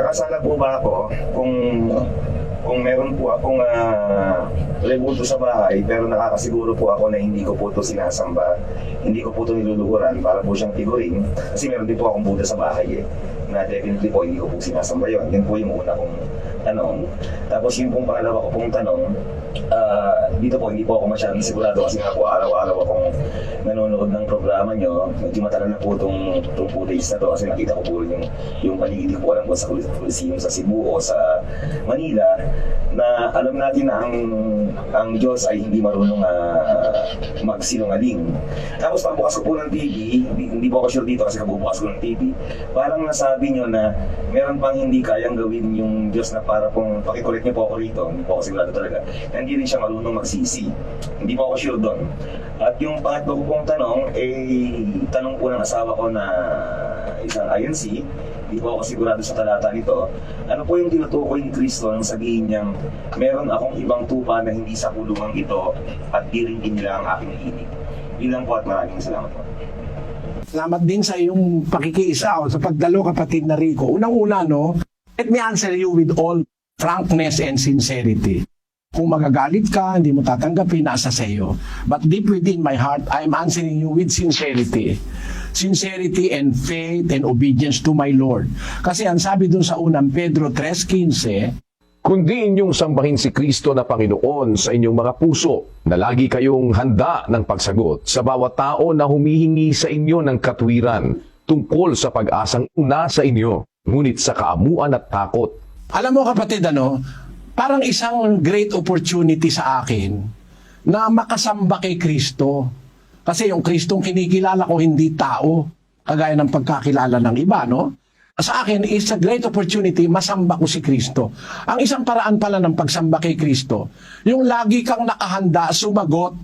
Nagkakasala po ba ako kung kung meron po akong uh, rebulto sa bahay pero nakakasiguro po ako na hindi ko po ito sinasamba, hindi ko po ito niluluhuran para po siyang tigurin kasi meron din po akong Buddha sa bahay eh na definitely po hindi ko po sinasamba yun. Yun po yung una kong tanong. Tapos yung pong pangalawa ko pong tanong, ah, dito po hindi po ako masyadong sigurado kasi nga po araw-araw akong nanonood ng programa nyo. Medyo matagal na po itong, itong na to kasi nakita ko po yung, yung paligid ko alam ko sa Colis- Coliseum sa Cebu o sa Manila na alam natin na ang ang Diyos ay hindi marunong uh, magsinungaling. Tapos pagbukas ko po ng TV, hindi, hindi po ako sure dito kasi kabubukas ko ng TV, parang nasabi nyo na meron pang hindi kayang gawin yung Diyos na para pong pakikulit niyo po ako rito, hindi po ako sigurado talaga, na hindi rin siya marunong magsisi. Hindi po ako sure doon. At yung pangatlo ko pong tanong, eh, tanong po ng asawa ko na isang INC, hindi po ako sigurado sa talata nito. Ano po yung tinutukoy ni Kristo nang sabihin niyang meron akong ibang tupa na hindi sa kulungan ito at di rin nila ang aking inig. Yun lang po at maraming salamat po. Salamat din sa iyong pakikiisa o sa pagdalo kapatid na Rico. Unang-una, no, let me answer you with all frankness and sincerity. Kung magagalit ka, hindi mo tatanggapin, nasa sa iyo. But deep within my heart, I'm answering you with sincerity. Sincerity and faith and obedience to my Lord. Kasi ang sabi dun sa unang Pedro 3.15, kundi inyong sambahin si Kristo na Panginoon sa inyong mga puso, na lagi kayong handa ng pagsagot sa bawat tao na humihingi sa inyo ng katwiran tungkol sa pag-asang una sa inyo, ngunit sa kaamuan at takot. Alam mo kapatid, ano, parang isang great opportunity sa akin na makasamba kay Kristo. Kasi yung Kristong kinikilala ko hindi tao, kagaya ng pagkakilala ng iba, no? Sa akin, is a great opportunity masamba ko si Kristo. Ang isang paraan pala ng pagsamba kay Kristo, yung lagi kang nakahanda sumagot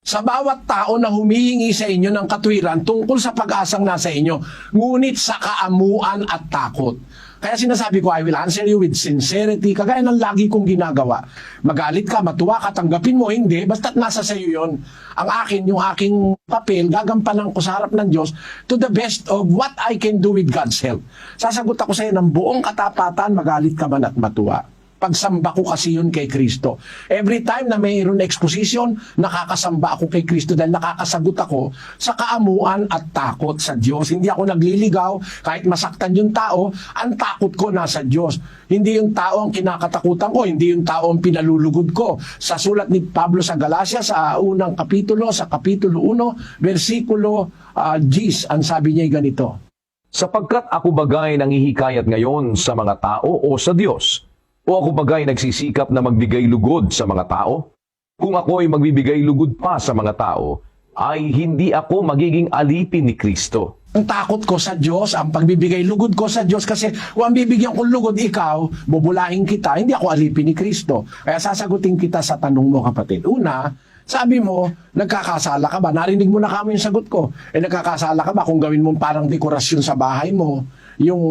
sa bawat tao na humihingi sa inyo ng katwiran tungkol sa pag-asang nasa inyo, ngunit sa kaamuan at takot. Kaya sinasabi ko, I will answer you with sincerity, kagaya ng lagi kong ginagawa. Magalit ka, matuwa ka, tanggapin mo, hindi, basta't nasa sa iyo yon. Ang akin, yung aking papel, gagampanan ko sa harap ng Diyos to the best of what I can do with God's help. Sasagot ako sa iyo ng buong katapatan, magalit ka man at matuwa pagsamba ko kasi yun kay Kristo. Every time na mayroon exposition, nakakasamba ako kay Kristo dahil nakakasagot ako sa kaamuan at takot sa Diyos. Hindi ako nagliligaw, kahit masaktan yung tao, ang takot ko nasa Diyos. Hindi yung tao ang kinakatakutan ko, hindi yung tao ang pinalulugod ko. Sa sulat ni Pablo sa Galacia, sa unang kapitulo, sa kapitulo 1, versikulo uh, Gis, ang sabi niya ganito, Sapagkat ako bagay nangihikayat ngayon sa mga tao o sa Diyos, o ako bagay nagsisikap na magbigay lugod sa mga tao? Kung ako ay magbibigay lugod pa sa mga tao, ay hindi ako magiging alipin ni Kristo. Ang takot ko sa Diyos, ang pagbibigay lugod ko sa Diyos kasi kung ang bibigyan ko lugod ikaw, bubulahin kita, hindi ako alipin ni Kristo. Kaya sasagutin kita sa tanong mo kapatid. Una, sabi mo, nagkakasala ka ba? Narinig mo na kami yung sagot ko. Eh nagkakasala ka ba kung gawin mo parang dekorasyon sa bahay mo, yung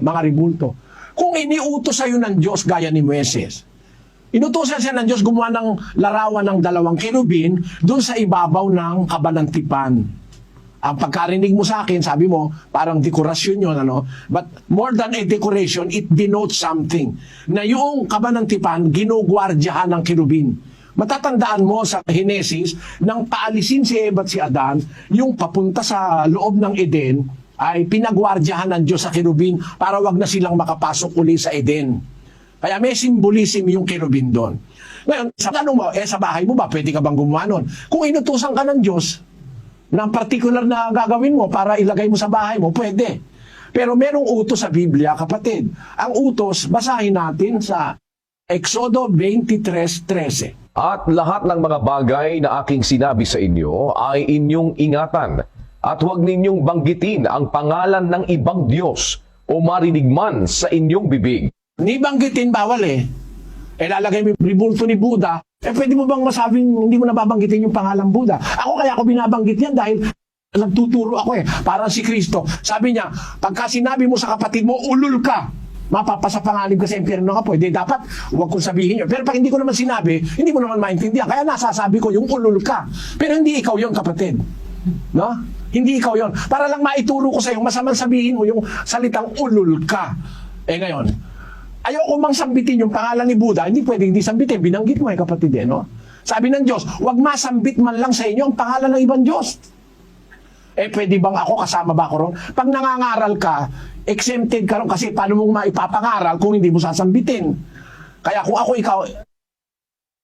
mga ribulto? Kung iniutos sa'yo ng Diyos gaya ni Moises, Inutusan siya ng Diyos gumawa ng larawan ng dalawang kirubin doon sa ibabaw ng kabanantipan. Ang pagkarinig mo sa akin, sabi mo, parang dekorasyon yun, ano? But more than a decoration, it denotes something. Na yung kabanantipan, ginugwardyahan ng kirubin. Matatandaan mo sa Genesis, nang paalisin si Eva at si Adan, yung papunta sa loob ng Eden, ay pinagwardyahan ng Diyos sa kirubin para wag na silang makapasok uli sa Eden. Kaya may symbolism yung kirubin doon. Ngayon, sa tanong mo, eh sa bahay mo ba, pwede ka bang gumawa nun? Kung inutusan ka ng Diyos, ng particular na gagawin mo para ilagay mo sa bahay mo, pwede. Pero merong utos sa Biblia, kapatid. Ang utos, basahin natin sa Exodo 23.13. At lahat ng mga bagay na aking sinabi sa inyo ay inyong ingatan at huwag ninyong banggitin ang pangalan ng ibang Diyos o marinig man sa inyong bibig. Ni banggitin bawal eh. Eh lalagay mo yung ni Buddha, eh pwede mo bang masabing hindi mo nababanggitin yung pangalang Buddha? Ako kaya ako binabanggit yan dahil nagtuturo ako eh. Parang si Kristo. Sabi niya, pagka sinabi mo sa kapatid mo, ulul ka, mapapasa pangalim ka sa impyerno ka pwede. Dapat, huwag kong sabihin yun. Pero pag hindi ko naman sinabi, hindi mo naman maintindihan. Kaya nasasabi ko yung ulul ka. Pero hindi ikaw yon kapatid. No? Hindi ikaw yon. Para lang maituro ko sa iyo, masamang sabihin mo yung salitang ulul ka. Eh ngayon, ayoko mang sambitin yung pangalan ni Buddha, hindi pwedeng hindi sambitin. Binanggit mo eh, kapatid eh, no? Sabi ng Diyos, wag masambit man lang sa inyo ang pangalan ng ibang Diyos. Eh, pwede bang ako, kasama ba ako ron? Pag nangangaral ka, exempted ka ron kasi paano mong maipapangaral kung hindi mo sasambitin? Kaya kung ako ikaw,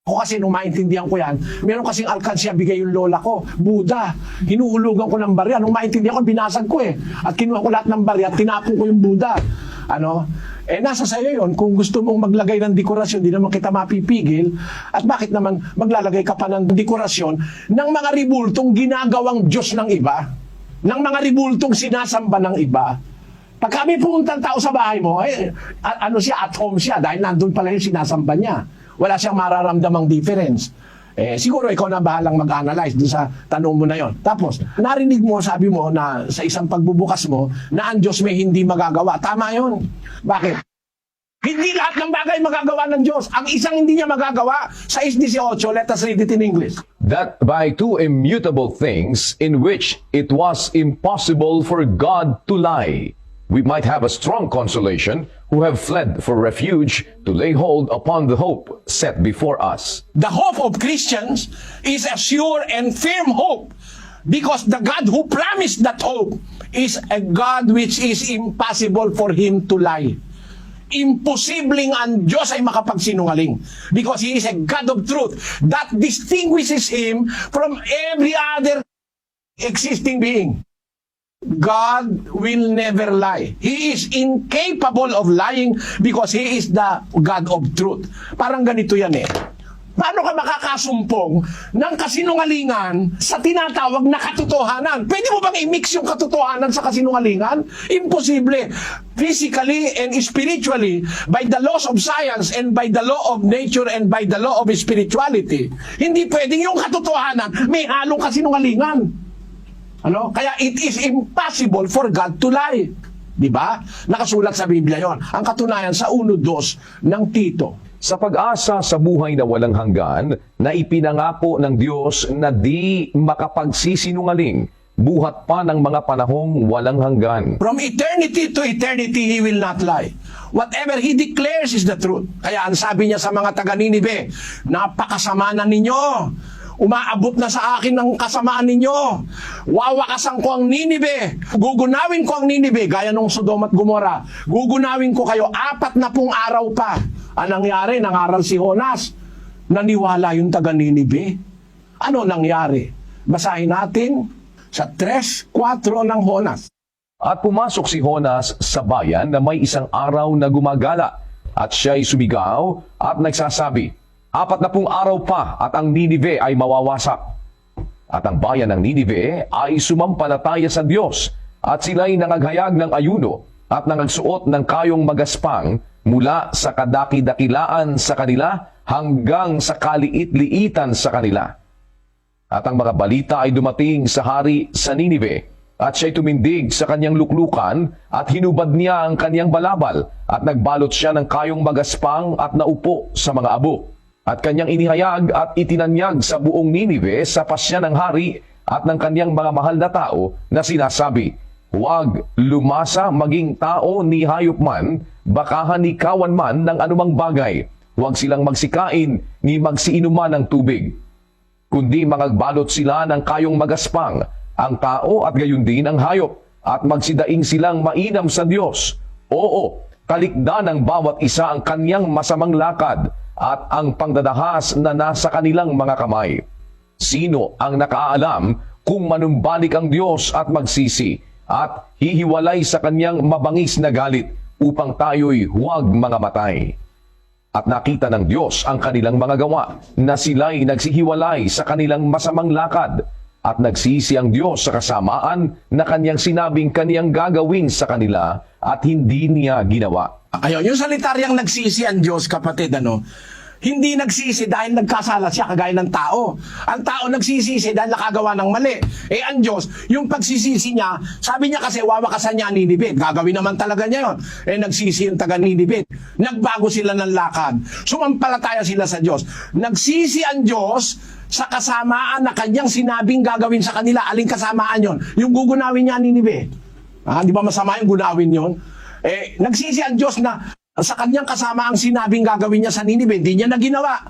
ako kasi nung maintindihan ko yan, meron kasing alkansya bigay yung lola ko, Buddha. Hinuhulugan ko ng barya. Nung maintindihan ko, binasag ko eh. At kinuha ko lahat ng barya tinapon ko yung Buddha. Ano? Eh, nasa sa'yo yun. Kung gusto mong maglagay ng dekorasyon, di naman kita mapipigil. At bakit naman maglalagay ka pa ng dekorasyon ng mga ribultong ginagawang Diyos ng iba? Ng mga ribultong sinasamba ng iba? Pag kami pumunta tao sa bahay mo, eh, ano siya, at home siya, dahil nandun pala yung sinasamba niya. Wala siyang mararamdamang difference. Eh, siguro ikaw na bahalang mag-analyze dun sa tanong mo na yon. Tapos, narinig mo, sabi mo, na sa isang pagbubukas mo, na ang Diyos may hindi magagawa. Tama yon. Bakit? Hindi lahat ng bagay magagawa ng Diyos. Ang isang hindi niya magagawa, sa 6.18, let us read it in English. that by two immutable things in which it was impossible for God to lie, we might have a strong consolation who have fled for refuge to lay hold upon the hope set before us. The hope of Christians is a sure and firm hope because the God who promised that hope is a God which is impossible for Him to lie. Imposibleng ang Diyos ay makapagsinungaling because He is a God of truth that distinguishes Him from every other existing being. God will never lie. He is incapable of lying because He is the God of truth. Parang ganito yan eh. Paano ka makakasumpong ng kasinungalingan sa tinatawag na katotohanan? Pwede mo bang i-mix yung katotohanan sa kasinungalingan? Imposible. Physically and spiritually, by the laws of science and by the law of nature and by the law of spirituality, hindi pwedeng yung katotohanan may halong kasinungalingan. Ano? Kaya it is impossible for God to lie. Di ba? Nakasulat sa Biblia yon. Ang katunayan sa 1.2 ng Tito. Sa pag-asa sa buhay na walang hanggan, na ipinangako ng Diyos na di makapagsisinungaling, buhat pa ng mga panahong walang hanggan. From eternity to eternity, He will not lie. Whatever He declares is the truth. Kaya ang sabi niya sa mga taga Ninive, napakasama na ninyo. Umaabot na sa akin ang kasamaan ninyo. Wawakasan ko ang Ninive. Gugunawin ko ang Ninive, gaya nung Sodom at Gomora. Gugunawin ko kayo apat na pong araw pa. Anong nangyari? Nangaral si Jonas. Naniwala yung taga Ninive. Ano nangyari? Basahin natin sa 3.4 ng Jonas. At pumasok si Honas sa bayan na may isang araw na gumagala. At siya'y sumigaw at nagsasabi, Apat na pong araw pa at ang Ninive ay mawawasak. At ang bayan ng Ninive ay sumampalataya sa Diyos at sila'y nangaghayag ng ayuno at nangagsuot ng kayong magaspang mula sa kadaki-dakilaan sa kanila hanggang sa kaliit-liitan sa kanila. At ang mga balita ay dumating sa hari sa Ninive, at siya'y tumindig sa kanyang luklukan, at hinubad niya ang kanyang balabal, at nagbalot siya ng kayong magaspang at naupo sa mga abo. At kanyang inihayag at itinanyag sa buong Ninive sa pasya ng hari at ng kanyang mga mahal na tao na sinasabi, Huwag lumasa maging tao ni hayop man, baka hanikawan man ng anumang bagay. Huwag silang magsikain ni magsiinuman ng tubig kundi magbalot sila ng kayong magaspang, ang tao at gayon din ang hayop, at magsidaing silang mainam sa Diyos. Oo, kalikdan ng bawat isa ang kanyang masamang lakad at ang pangdadahas na nasa kanilang mga kamay. Sino ang nakaalam kung manumbalik ang Diyos at magsisi at hihiwalay sa kanyang mabangis na galit upang tayo'y huwag mga matay? At nakita ng Diyos ang kanilang mga gawa, na sila'y nagsihiwalay sa kanilang masamang lakad, at nagsisi ang Diyos sa kasamaan na kanyang sinabing kaniyang gagawin sa kanila at hindi niya ginawa. Ayun, yung salitaryang nagsisi ang Diyos, kapatid, ano, hindi nagsisi dahil nagkasala siya kagaya ng tao. Ang tao nagsisisi dahil nakagawa ng mali. Eh ang Diyos, yung pagsisisi niya, sabi niya kasi wawakasan niya ang Ninibit. Gagawin naman talaga niya yun. Eh nagsisi yung taga Ninibit. Nagbago sila ng lakad. Sumampalataya sila sa Diyos. Nagsisi ang Diyos sa kasamaan na kanyang sinabing gagawin sa kanila. Aling kasamaan yon? Yung gugunawin niya ang Ninibe. Ah, di ba masama yung gunawin yon? Eh, nagsisi ang Diyos na sa kanyang kasama ang sinabing gagawin niya sa Ninive, hindi niya na ginawa.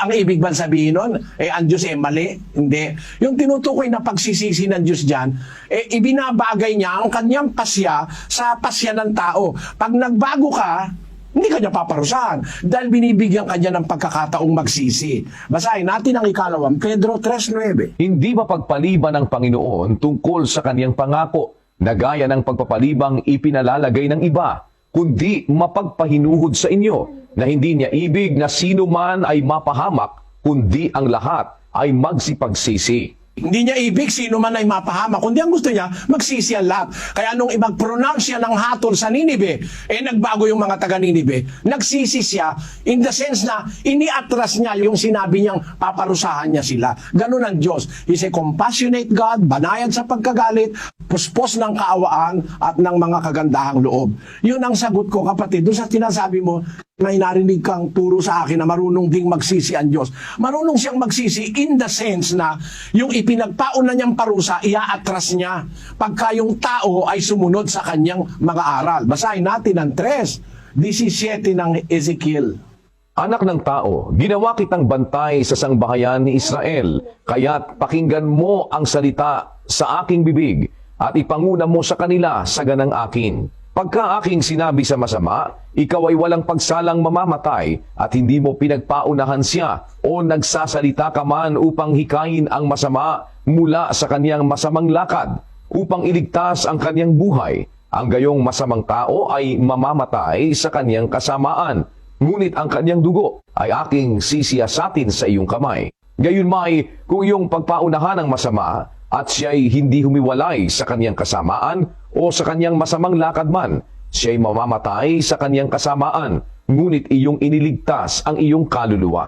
Ang ibig bang sabihin nun, eh, ang Diyos eh, mali? Hindi. Yung tinutukoy na pagsisisi ng Diyos dyan, eh, ibinabagay niya ang kanyang pasya sa pasya ng tao. Pag nagbago ka, hindi ka niya paparusahan dahil binibigyan ka niya ng pagkakataong magsisi. Basahin natin ang ikalawang, Pedro 3.9. Hindi mapagpaliban ng Panginoon tungkol sa kaniyang pangako na gaya ng pagpapalibang ipinalalagay ng iba, kundi mapagpahinuhod sa inyo na hindi niya ibig na sino man ay mapahamak, kundi ang lahat ay magsipagsisi. Hindi niya ibig sino man ay mapahama, kundi ang gusto niya, magsisi ang lahat. Kaya nung ibag-pronounce siya ng hatol sa Ninibe, eh nagbago yung mga taga Ninibe, nagsisi siya in the sense na iniatras niya yung sinabi niyang paparusahan niya sila. Ganun ang Diyos. He's a compassionate God, banayad sa pagkagalit, puspos ng kaawaan at ng mga kagandahang loob. Yun ang sagot ko kapatid, doon sa tinasabi mo, may narinig kang turo sa akin na marunong ding magsisi ang Diyos. Marunong siyang magsisi in the sense na yung ipinagpaon na niyang parusa, iaatras niya pagka yung tao ay sumunod sa kanyang mga aral. Basahin natin ang 3, 17 ng Ezekiel. Anak ng tao, ginawa kitang bantay sa sangbahayan ni Israel, kaya't pakinggan mo ang salita sa aking bibig at ipanguna mo sa kanila sa ganang akin. Pagka aking sinabi sa masama, ikaw ay walang pagsalang mamamatay at hindi mo pinagpaunahan siya o nagsasalita ka man upang hikayin ang masama mula sa kaniyang masamang lakad upang iligtas ang kaniyang buhay. Ang gayong masamang tao ay mamamatay sa kaniyang kasamaan ngunit ang kanyang dugo ay aking sisiyasatin sa iyong kamay. Gayon may, kung iyong pagpaunahan ng masama at siya'y hindi humiwalay sa kanyang kasamaan o sa kanyang masamang lakad man, siya'y mamamatay sa kanyang kasamaan, ngunit iyong iniligtas ang iyong kaluluwa.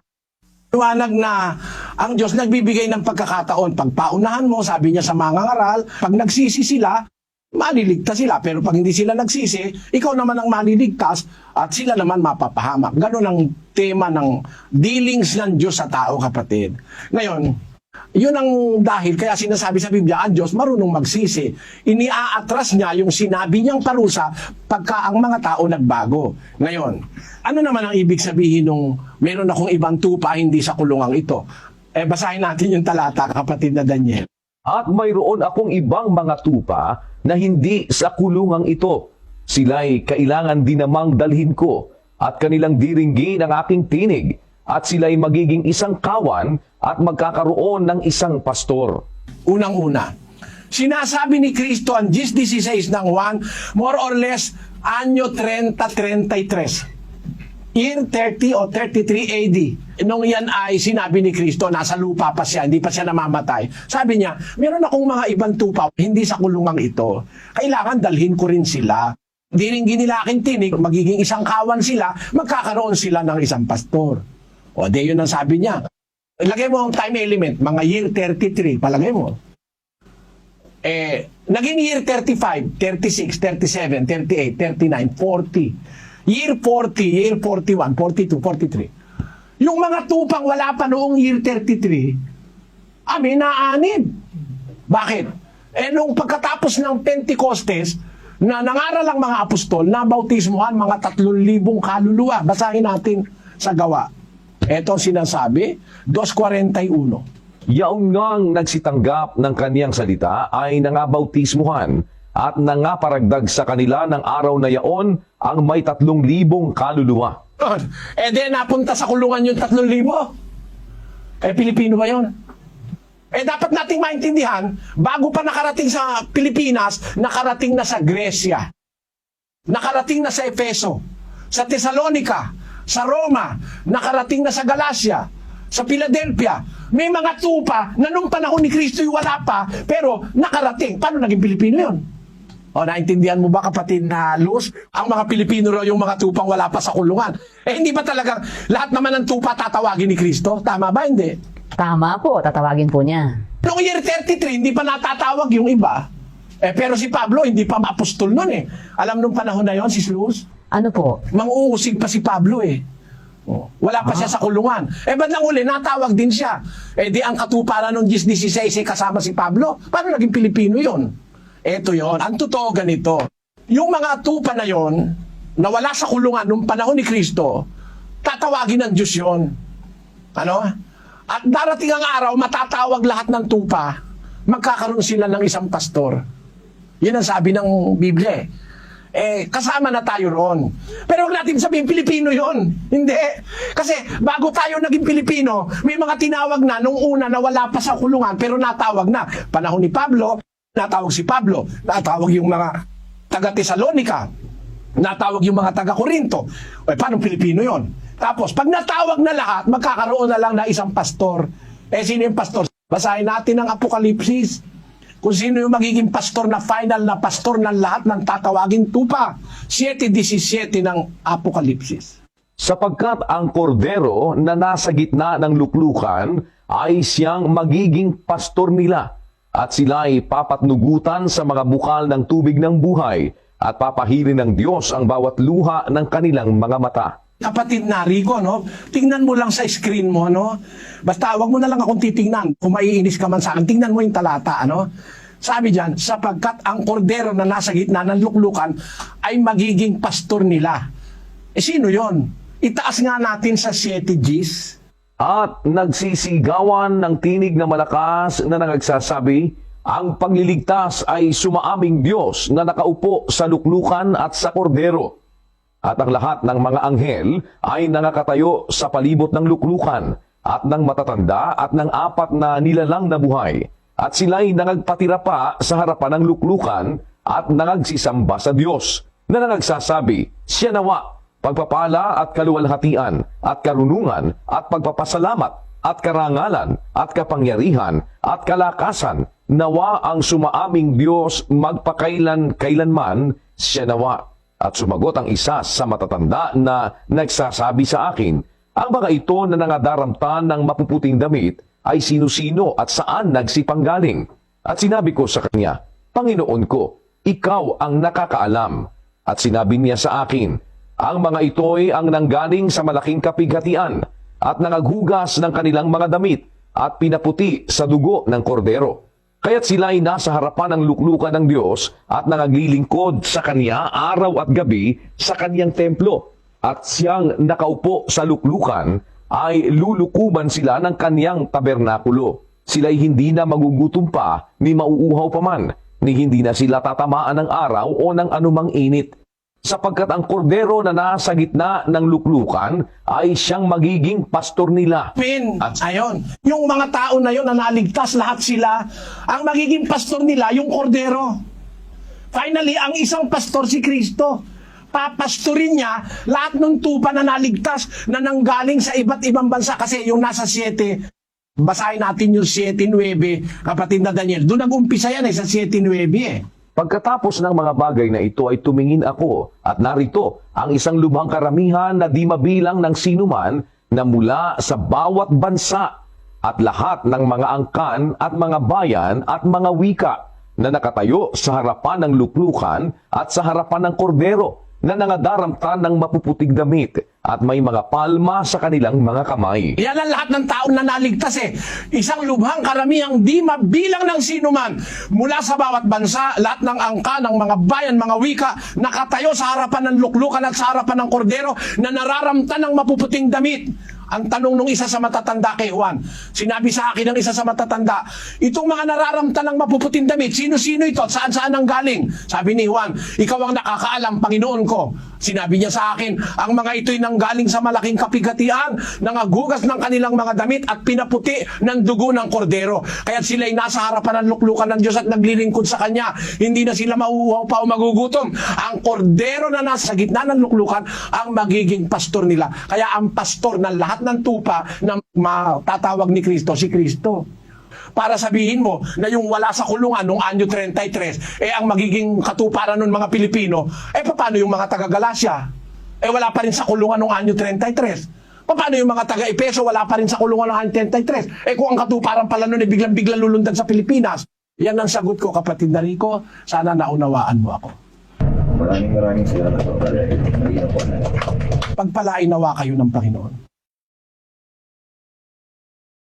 Liwanag na ang Diyos nagbibigay ng pagkakataon. Pag paunahan mo, sabi niya sa mga ngaral, pag nagsisi sila, maliligtas sila. Pero pag hindi sila nagsisi, ikaw naman ang maliligtas at sila naman mapapahamak. Ganon ang tema ng dealings ng Diyos sa tao, kapatid. Ngayon, yun ang dahil, kaya sinasabi sa Biblia, ang Diyos marunong magsisi. Iniaatras niya yung sinabi niyang parusa pagka ang mga tao nagbago. Ngayon, ano naman ang ibig sabihin nung meron akong ibang tupa hindi sa kulungang ito? Eh, basahin natin yung talata, kapatid na Daniel. At mayroon akong ibang mga tupa na hindi sa kulungang ito. Sila'y kailangan din namang dalhin ko at kanilang diringgin ang aking tinig at sila'y magiging isang kawan at magkakaroon ng isang pastor. Unang-una, sinasabi ni Kristo ang 10.16 ng 1, more or less, anyo 30-33. Year 30 o 33 AD. Nung yan ay sinabi ni Kristo, nasa lupa pa siya, hindi pa siya namamatay. Sabi niya, meron akong mga ibang tupa, hindi sa kulungang ito. Kailangan dalhin ko rin sila. Diringgin nila aking tinig, magiging isang kawan sila, magkakaroon sila ng isang pastor. O, di yun ang sabi niya. Lagay mo ang time element, mga year 33, palagay mo. Eh, naging year 35, 36, 37, 38, 39, 40. Year 40, year 41, 42, 43. Yung mga tupang wala pa noong year 33, amin naanib. Bakit? Eh, nung pagkatapos ng Pentecostes, na nangaral ang mga apostol, nabautismuhan mga 3,000 kaluluwa. Basahin natin sa gawa. Ito sinasabi, 2.41. Yaong ngang nagsitanggap ng kaniyang salita ay nangabautismuhan at nangaparagdag sa kanila ng araw na yaon ang may tatlong libong kaluluwa. Eh di napunta sa kulungan yung 3,000. Eh Pilipino ba yon? Eh dapat nating maintindihan, bago pa nakarating sa Pilipinas, nakarating na sa Gresya. Nakarating na sa Efeso, sa Thessalonica, sa Roma, nakarating na sa Galacia, sa Philadelphia. May mga tupa na nung panahon ni Kristo yung wala pa, pero nakarating. Paano naging Pilipino yun? O, naintindihan mo ba kapatid na Luz? Ang mga Pilipino raw yung mga tupang wala pa sa kulungan. Eh, hindi ba talagang lahat naman ng tupa tatawagin ni Kristo? Tama ba? Hindi. Tama po, tatawagin po niya. Noong year 33, hindi pa natatawag yung iba. Eh, pero si Pablo, hindi pa apostol nun eh. Alam nung panahon na yon si Luz? Ano po? Manguusig pa si Pablo eh. Oh, wala pa siya sa kulungan. Eh, ba't nang uli, natawag din siya. Eh, di ang katuparan ng 10-16 eh, kasama si Pablo. Paano naging Pilipino yon? Eto yon. Ang totoo ganito. Yung mga tupa na yon, na wala sa kulungan nung panahon ni Kristo, tatawagin ng Diyos yon. Ano? At darating ang araw, matatawag lahat ng tupa, magkakaroon sila ng isang pastor. Yan ang sabi ng Biblia eh. Eh, kasama na tayo roon. Pero huwag natin sabihin Pilipino yon. Hindi. Kasi bago tayo naging Pilipino, may mga tinawag na nung una na wala pa sa kulungan, pero natawag na. Panahon ni Pablo, natawag si Pablo, natawag yung mga taga Tesalonika, natawag yung mga taga Korinto. Eh, paano Pilipino yon? Tapos, pag natawag na lahat, magkakaroon na lang na isang pastor. Eh, sino yung pastor? Basahin natin ang Apokalipsis kung sino yung magiging pastor na final na pastor ng lahat ng tatawagin tupa. 7.17 ng Apokalipsis. Sapagkat ang kordero na nasa gitna ng luklukan ay siyang magiging pastor nila at sila ay papatnugutan sa mga bukal ng tubig ng buhay at papahirin ng Diyos ang bawat luha ng kanilang mga mata. Kapatid na Rico, no? Tingnan mo lang sa screen mo, no? Basta wag mo na lang akong titingnan. Kung maiinis ka man sa akin, tingnan mo yung talata, ano? Sabi diyan, sapagkat ang kordero na nasa gitna ng luklukan ay magiging pastor nila. Eh sino yon? Itaas nga natin sa 7 Gs. At nagsisigawan ng tinig na malakas na nagsasabi, ang pagliligtas ay sumaaming Diyos na nakaupo sa luklukan at sa kordero. At ang lahat ng mga anghel ay nangakatayo sa palibot ng luklukan at ng matatanda at ng apat na nilalang na buhay. At sila'y nangagpatira pa sa harapan ng luklukan at nangagsisamba sa Diyos na nangagsasabi, Siya nawa, pagpapala at kaluwalhatian at karunungan at pagpapasalamat at karangalan at kapangyarihan at kalakasan nawa ang sumaaming Diyos magpakailan kailanman siya nawa. At sumagot ang isa sa matatanda na nagsasabi sa akin, ang mga ito na nangadaranta ng mapuputing damit ay sino-sino at saan nagsipanggaling. At sinabi ko sa kanya, Panginoon ko, ikaw ang nakakaalam. At sinabi niya sa akin, ang mga ito'y ang nanggaling sa malaking kapighatian at nangaghugas ng kanilang mga damit at pinaputi sa dugo ng kordero. Kaya't sila ay nasa harapan ng luklukan ng Diyos at nangaglilingkod sa Kanya araw at gabi sa Kanyang templo. At siyang nakaupo sa luklukan ay lulukuban sila ng Kanyang tabernakulo. Sila'y hindi na magugutom pa ni mauuhaw pa man, ni hindi na sila tatamaan ng araw o ng anumang init sapagkat ang kordero na nasa gitna ng luklukan ay siyang magiging pastor nila. Pin. Ayon. Yung mga tao na yon na naligtas, lahat sila, ang magiging pastor nila, yung kordero. Finally, ang isang pastor si Kristo. Papastorin niya lahat ng tupa na naligtas na nanggaling sa iba't ibang bansa. Kasi yung nasa 7, basahin natin yung 7.9, kapatid na Daniel. Doon nag-umpisa yan eh, sa 7.9 eh. Pagkatapos ng mga bagay na ito ay tumingin ako at narito ang isang lubhang karamihan na di mabilang ng sinuman na mula sa bawat bansa at lahat ng mga angkan at mga bayan at mga wika na nakatayo sa harapan ng luklukan at sa harapan ng kordero na nangadaranta ng mapuputing damit at may mga palma sa kanilang mga kamay. Yan ang lahat ng tao na naligtas eh. Isang lubhang karamihang di mabilang ng sinuman mula sa bawat bansa, lahat ng angka, ng mga bayan, mga wika, nakatayo sa harapan ng luklukan at sa harapan ng kordero na nararamtan ng mapuputing damit. Ang tanong nung isa sa matatanda kay Juan, sinabi sa akin ng isa sa matatanda, itong mga nararamtan ng mapuputing damit, sino-sino ito at saan-saan ang galing? Sabi ni Juan, ikaw ang nakakaalam, Panginoon ko. Sinabi niya sa akin, ang mga ito'y nanggaling sa malaking kapigatian, nangagugas ng kanilang mga damit at pinaputi ng dugo ng kordero. Kaya sila'y nasa harapan ng luklukan ng Diyos at naglilingkod sa Kanya. Hindi na sila mauuhaw pa o magugutom. Ang kordero na nasa gitna ng luklukan ang magiging pastor nila. Kaya ang pastor ng lahat ng tupa na matatawag ni Kristo, si Kristo para sabihin mo na yung wala sa kulungan nung anyo 33, eh ang magiging katuparan ng mga Pilipino, eh paano yung mga taga-Galasya? Eh wala pa rin sa kulungan nung anyo 33. Paano yung mga taga-Ipeso wala pa rin sa kulungan ng anyo 33? Eh kung ang katuparan pala nun eh biglang-biglang lulundan sa Pilipinas. Yan ang sagot ko kapatid na Rico. Sana naunawaan mo ako. Maraming maraming salamat po. Malinaw po na. Pagpalain nawa kayo ng Panginoon.